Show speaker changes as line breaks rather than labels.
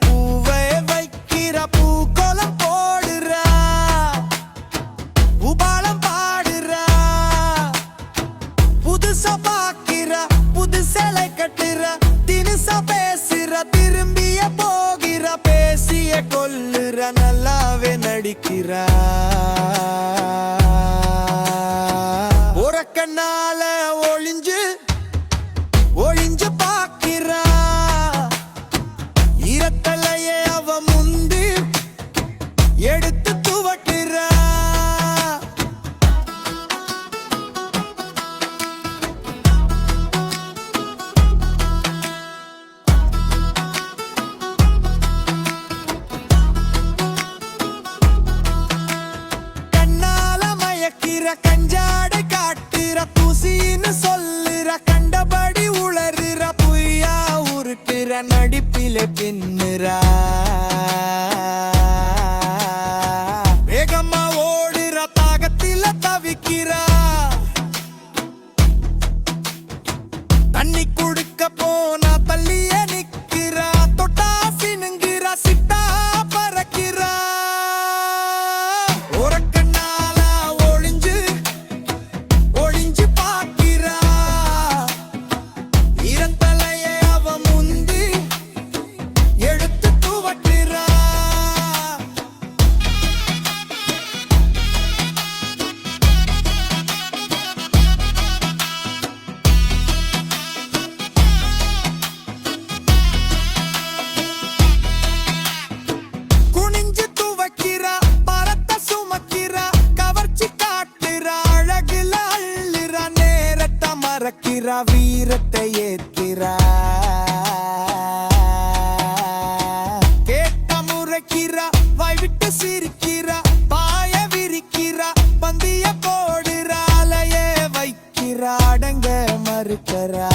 பூவை வைக்கிற பூக்கோலம் போடுறா. உபாலம் பாடுறா. புதுசா பாக்கிற புது சிலை கட்டுற தினுசா பேசுற திரும்பிய போகிற பேசிய கொல்லுற நல்லாவே நடிக்கிறா. உறக்கனால ஒளிஞ்சு left in பறக்கிறா வீரத்தை ஏற்கிறா கேட்ட முறைக்கிறா வாய் விட்டு சிரிக்கிறா பாய விரிக்கிறா பந்திய போடுறாலையே வைக்கிறாடங்க மறுக்கிறா.